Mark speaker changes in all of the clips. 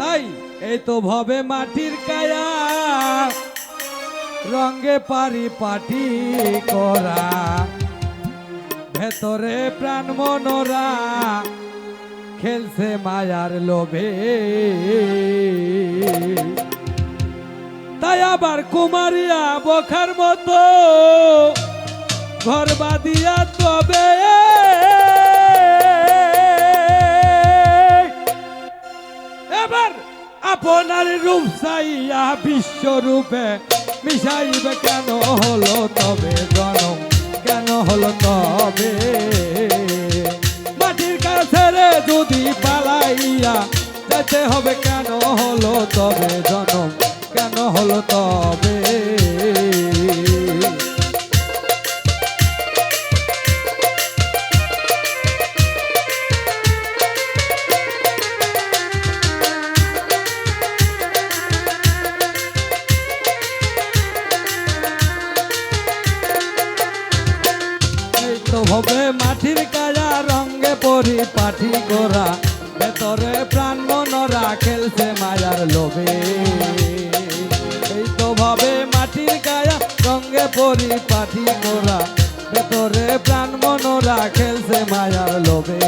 Speaker 1: তাই এই তো ভবে মাটির কায়া রঙ্গে পারি পাটি করা। ভেতরে প্রাণ মনোরা, খেলছে মায়ার লোভে। তাই আবার কুমারিয়া বখার মতো ঘর বাদিয়া তবে আপনার রূপ চাইয়া বিশ্বরূপে মিশাইবে কেন হলো তবে জনম কেন হলো তবে? মাটির কাছে রে যদি পালাইয়া যেতে হবে কেন হলো তবে জনম কেন হলো তবে? হবে মাটির কায়া রঙ্গে পরি পাঠি গোরা। ভেতরে প্রাণ মনরা খেলছে মায়ার লোভে। এই তো ভাবে মাটির কায়া রঙ্গে পরি পাঠি গোরা। ভেতরে প্রাণ মনরা খেলছে মায়ার লোভে।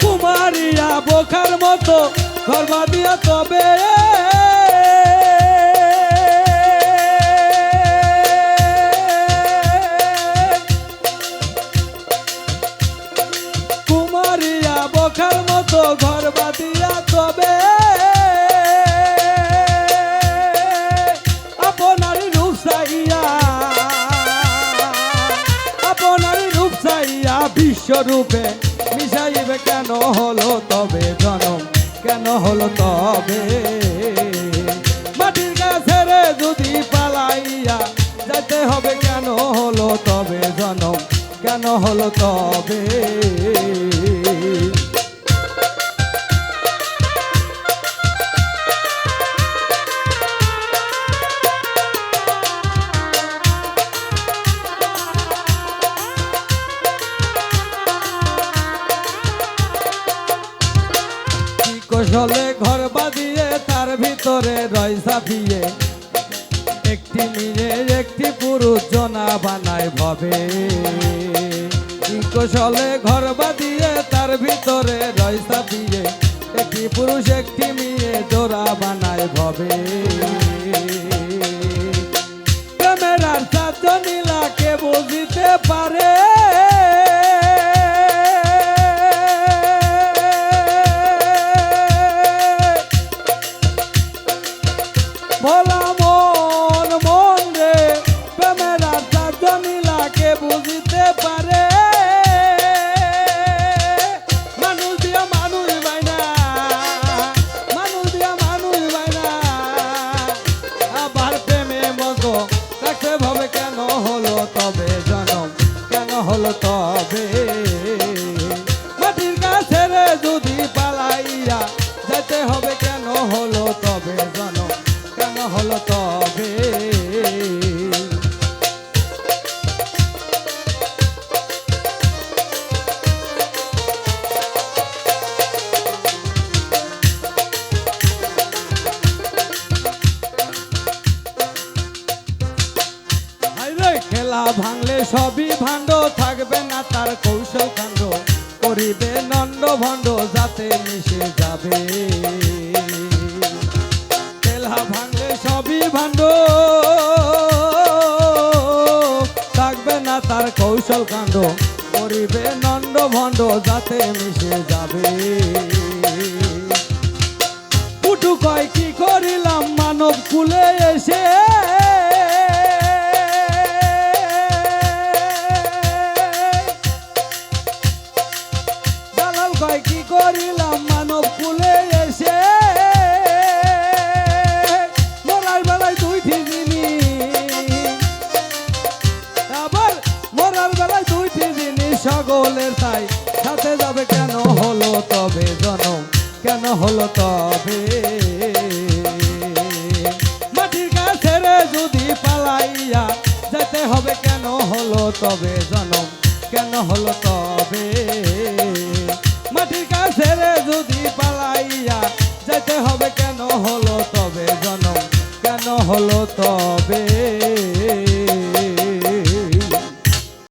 Speaker 1: কুমারিয়া বোখার মতো দিয়া তবে চাইয়া বিশ্বরূপে, মিশাইবে কেন হলো তবে জনম, কেন হলো তবে? মাটির কাছে রে যদি পালাইয়া যেতে হবে কেন হলো তবে জনম, কেন হলো তবে? কৌশলে ঘর বাঁধিয়ে তার ভিতরে রয় সাফিয়ে একটি মেয়ে, একটি পুরুষ জনা বানায় ভবে। কৌশলে ঘর বাঁধিয়ে তার ভিতরে রয় সাফিয়ে একটি পুরুষ, একটি মেয়ে জোড়া বানায় ভবে। প্রেমের আর চাচনিলাকে বুঝিতে পারে। ভোলা খেলা ভাঙলে সবই ভাণ্ড, থাকবে না তার কৌশল কাণ্ড। করিবে নন্দ ভণ্ড, যাতে মিশে যাবে। খেলা ভাঙলে সবই ভাণ্ড, থাকবে না তার কৌশল কাণ্ড। করিবে নন্দ ভণ্ড, যাতে মিশে যাবে। পুটু কয়, কি করিলাম মানব কুলে এসে? হলো তবে। মাটির কাছে যদি পালাইয়া যেতে হবে, কেন হলো তবে জনম? কেন হলো তবে?